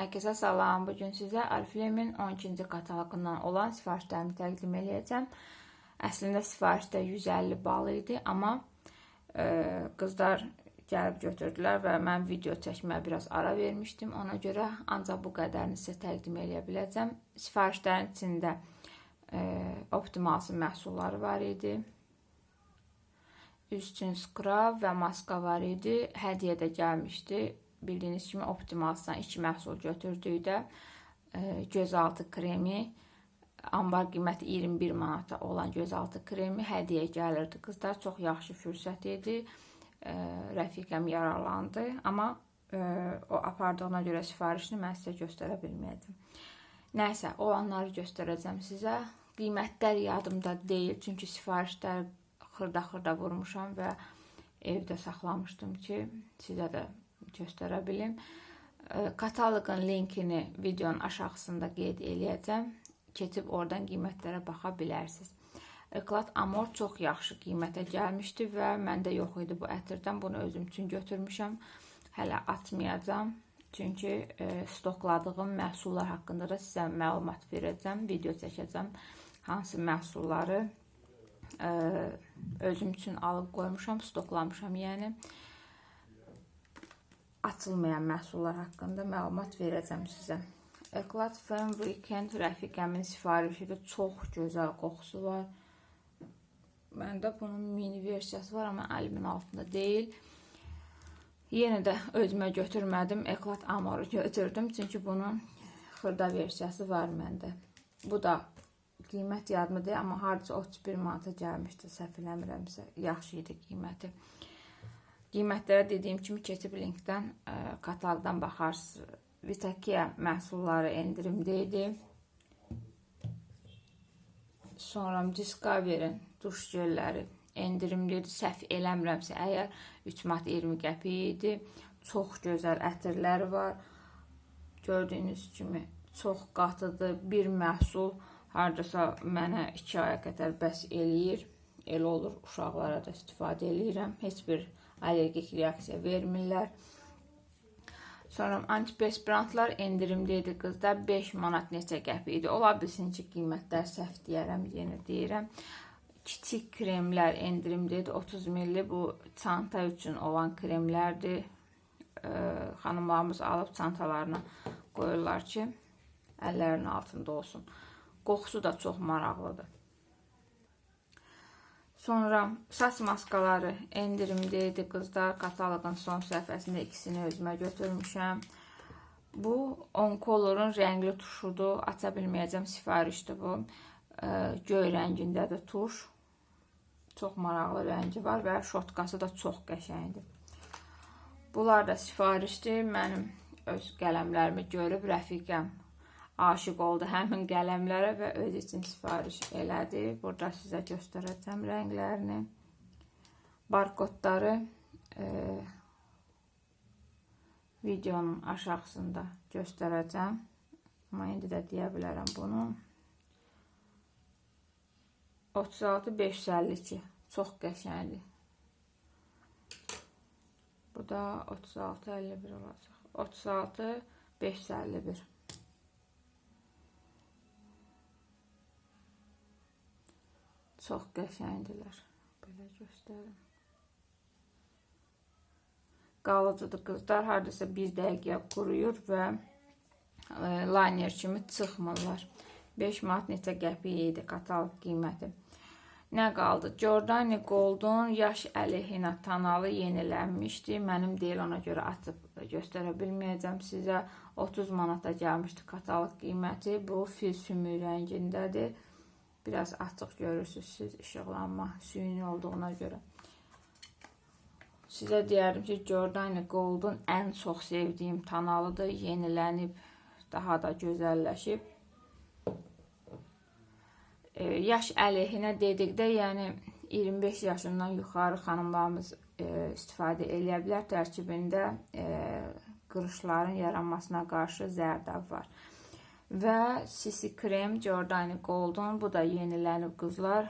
Herkese salam. Bugün sizə Alflemin 12-ci kataloqundan olan sifarişlərimi təqdim edəcəm. Əslində sifarişdə 150 bal idi, amma e, qızlar gəlib götürdülər və mən video çəkməyə biraz ara vermişdim. Ona görə ancaq bu qədərini sizə təqdim edə biləcəm. Sifarişlərin içində e, məhsulları var idi. Üz üçün skrab və maska var idi. Hədiyyə də gəlmişdi. Bildiyiniz kimi Optimalsdan iki məhsul götürdükdə e, gözaltı kremi ambar qiyməti 21 manata olan gözaltı kremi hədiyyə gəlirdi. Qızlar çox yaxşı fürsət idi. E, rəfiqəm yararlandı, amma e, o apardığına görə sifarişini mən sizə göstərə bilməyəcəm. Nəysə, olanları göstərəcəm sizə. Qiymətlər yadımda deyil, çünki sifarişlər xırda-xırda vurmuşam və evdə saxlamışdım ki, sizə də göstərə bilim. Kataloqun linkini videonun aşağısında qeyd eləyəcəm. Keçib oradan qiymətlərə baxa bilərsiniz. Eclat Amor çox yaxşı qiymətə gəlmişdi və məndə yox idi bu ətirdən. Bunu özüm üçün götürmüşəm. Hələ atmayacağam. Çünki e, stokladığım məhsullar haqqında da sizə məlumat verəcəm, video çəkəcəm. Hansı məhsulları e, özüm üçün alıb qoymuşam, stoklamışam, yəni açılmayan məhsullar haqqında məlumat verəcəm sizə. Eclat Firm Weekend rəfiqəmin sifarişidir. Çox gözəl qoxusu var. Məndə bunun mini versiyası var, amma əlimin altında deyil. Yenə də özümə götürmədim. Eclat Amoru götürdüm, çünki bunun xırda versiyası var məndə. Bu da qiymət yadımda deyil, amma hardasa 31 manata gəlmişdi, səhv eləmirəmsə. Yaxşı idi qiyməti. Qiymətlərə dediyim kimi keçib linkdən ə, kataloqdan baxarsınız. Vitakia məhsulları endirimdə idi. Sonra Discovery duş jelləri endirimdə idi. Səhv eləmirəmsə, əgər 3 manat 20 qəpik idi. Çox gözəl ətirləri var. Gördüyünüz kimi çox qatıdır. Bir məhsul hardasa mənə 2 aya qədər bəs eləyir. Elə olur, uşaqlara da istifadə eləyirəm. Heç bir allergik reaksiya vermirlər. Sonra antiperspirantlar endirimdə idi qızda 5 manat neçə qəpik idi. Ola bilsin ki, qiymətlər səhv deyərəm, yenə deyirəm. Kiçik kremlər endirimdə idi. 30 ml bu çanta üçün olan kremlərdir. Ee, xanımlarımız alıb çantalarına qoyurlar ki, əllərinin altında olsun. Qoxusu da çox maraqlıdır. Sonra saç maskaları endirimdə idi qızlar. Kataloqun son səhifəsində ikisini özümə götürmüşəm. Bu Oncolor'un rəngli tuşudur. Aça bilməyəcəm, sifarişdir bu. Göy rəngindədir tuş. Çox maraqlı rəngi var və şotkası da çox qəşəngdir. Bunlar da sifarişdir. Mənim öz qələmlərimi görüb rəfiqəm aşiq oldu həmin qələmlərə və öz üçün sifariş elədi. Burada sizə göstərəcəm rənglərini. Barkodları e, videonun aşağısında göstərəcəm. Amma indi də deyə bilərəm bunu. 36 552 çox qəşəngdir. Bu da 36 51 olacaq. 36 551 Çox qəşəngdilər. Belə göstərim. Qalıcıdır qızlar. Hardasa bir dəqiqə quruyur və e, liner kimi çıxmırlar. 5 manat neçə qəpik idi kataloq qiyməti. Nə qaldı? Giordani Gold'un yaş əleyhinə tanalı yenilənmişdi. Mənim deyil ona görə açıb göstərə bilməyəcəm sizə. 30 manata gəlmişdi kataloq qiyməti. Bu fil sümüyü rəngindədir. Biraz açıq görürsünüz siz işıqlanma süni olduğuna görə. Sizə deyərdim ki, Giordani Gold'un ən çox sevdiyim tanalıdır. Yenilənib, daha da gözəlləşib. E, yaş əleyhinə dedikdə, yəni 25 yaşından yuxarı xanımlarımız e, istifadə eləyə bilər. Tərkibində e, qırışların yaranmasına qarşı zərdab var. Və Sisi Krem Giordani Gold'un bu da yenilənib qızlar.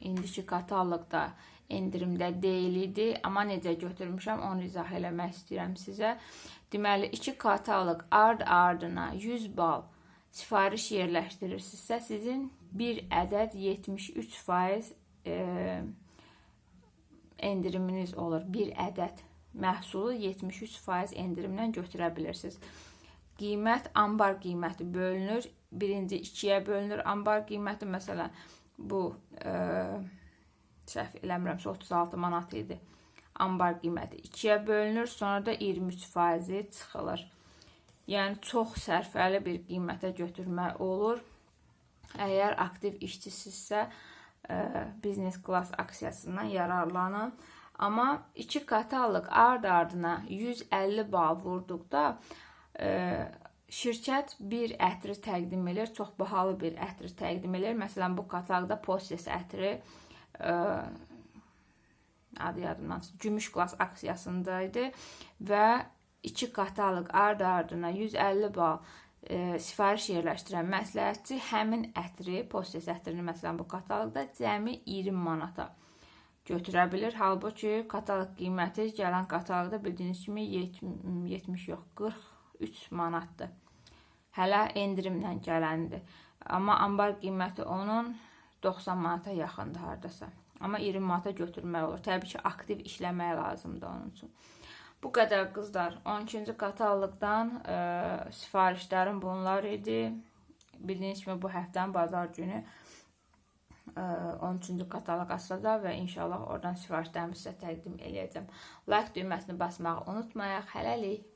İndiki kataloqda endirimdə deyil idi, amma necə götürmüşəm onu izah eləmək istəyirəm sizə. Deməli, iki kataloq ard-ardına 100 bal sifariş yerləşdirirsinizsə, sizin bir ədəd 73% e, endiriminiz olur. Bir ədəd məhsulu 73% endirimlə götürə bilirsiniz. Qiymət ambar qiyməti bölünür. Birinci ikiyə bölünür ambar qiyməti. Məsələn, bu e, səhv eləmirəmsə 36 manat idi. Ambar qiyməti 2-yə bölünür, sonra da 23% çıxılır. Yəni çox sərfəli bir qiymətə götürmək olur. Əgər aktiv işçisinizsə, e, biznes klass aksiyasından yararlanın. Amma iki kataloq ard-ardına 150 bal vurduqda şirkət bir ətri təqdim edir, çox bahalı bir ətri təqdim edir. Məsələn, bu kataloqda Postes ətri ə, adı yadımdan gümüş qlas aksiyasında idi və iki kataloq ard-ardına 150 bal e, sifariş yerləşdirən məsləhətçi həmin ətri, postes ətrini məsələn bu kataloqda cəmi 20 manata götürə bilər. Halbuki kataloq qiyməti gələn kataloqda bildiyiniz kimi 70 yox, 40 3 manatdır. Hələ endirimlə gələndir. Amma ambar qiyməti onun 90 manata yaxındır hardasa. Amma 20 manata götürmək olur. Təbii ki, aktiv işləmək lazımdır onun üçün. Bu qədər qızlar. 12-ci qatarlıqdan ə, e, sifarişlərim bunlar idi. Bildiyiniz kimi bu həftənin bazar günü e, ə, 13-cü qatarlıq açılacaq və inşallah oradan sifarişlərimi sizə təqdim eləyəcəm. Like düyməsini basmağı unutmayaq. Hələlik.